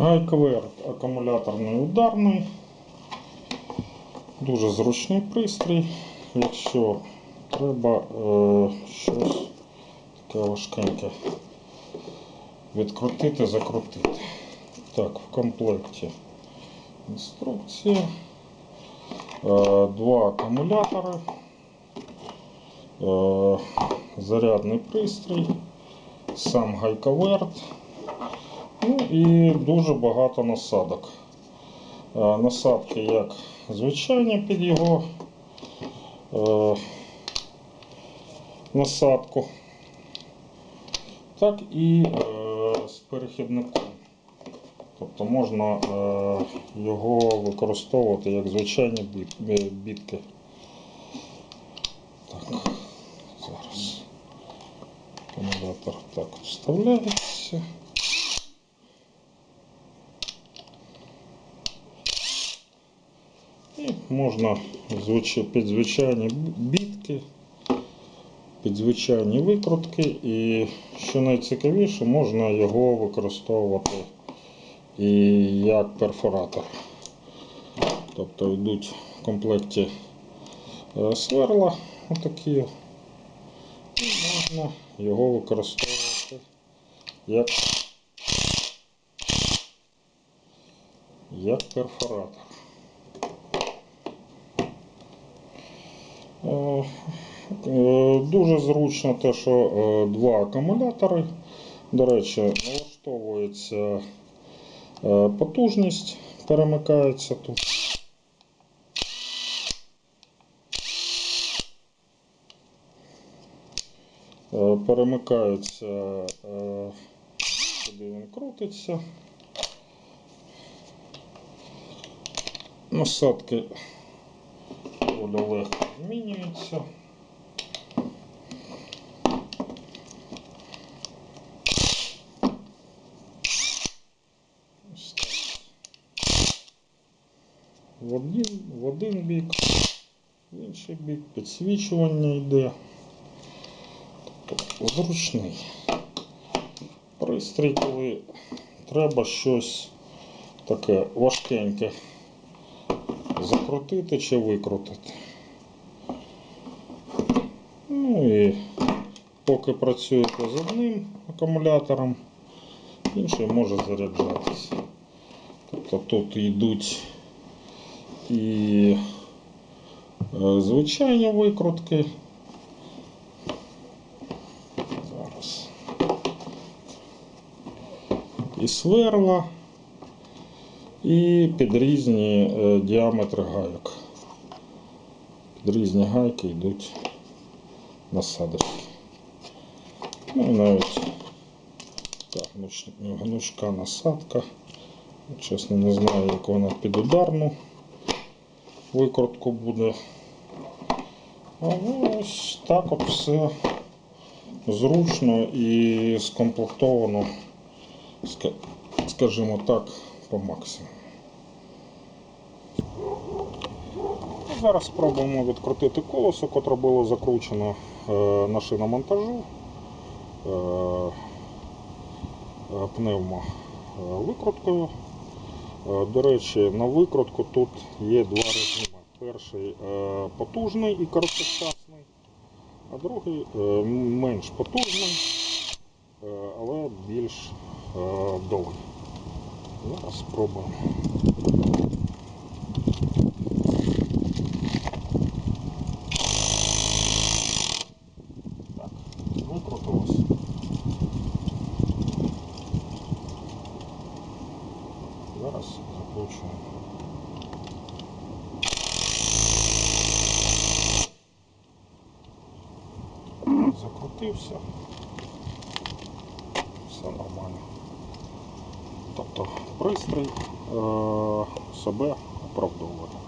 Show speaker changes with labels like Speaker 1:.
Speaker 1: Гайковер акумуляторний ударний. Дуже зручний пристрій. Якщо треба е, щось таке важкеньке відкрутити, закрутити. Так, в комплекті інструкція. Е, Два акумулятори. Е, Зарядний пристрій, сам гайковерт. Ну і дуже багато насадок. Е, Насадки як звичайні під його е, насадку, так і е, з перехідником. Тобто можна його використовувати як звичайні бі- бі- бітки. Так, зараз акумулятор так вставляється. Можна під звичайні бітки, під звичайні викрутки, і що найцікавіше, можна його використовувати і як перфоратор. Тобто йдуть в комплекті е, сверла отакі, і можна його використовувати як, як перфоратор. Е, е, Дуже зручно те, що е, два акумулятори. До речі, налаштовується е, потужність, перемикається тут. Е, Перемикається, е, куди він крутиться. Насадки доволі легко так. В один, в один бік, в інший бік підсвічування йде. Тобто зручний пристрій, коли треба щось таке важкеньке закрутити чи викрутити. Ну і поки працюєте з одним акумулятором, інший може заряджатися. Тобто тут йдуть і е, звичайні викрутки. Зараз. І сверла і під різні е, діаметри гайок. Під різні гайки йдуть насадочки. Ну і навіть так, гнуч- гнучка насадка. Чесно, не знаю, як вона під ударну викрутку буде. А ось так от все зручно і скомплектовано, скажімо так, по максимуму. Зараз спробуємо відкрутити колесо, котре було закручено е, на шиномонтажу е, е, пневмо викруткою. До речі, на викрутку тут є два режими. Перший потужний і короткочасний, а другий менш потужний, але більш довгий. Зараз спробуємо. Так, викрутилось. Зараз закручуємо. Закрутився. Все нормально. Тобто пристрій е, себе оправдовує.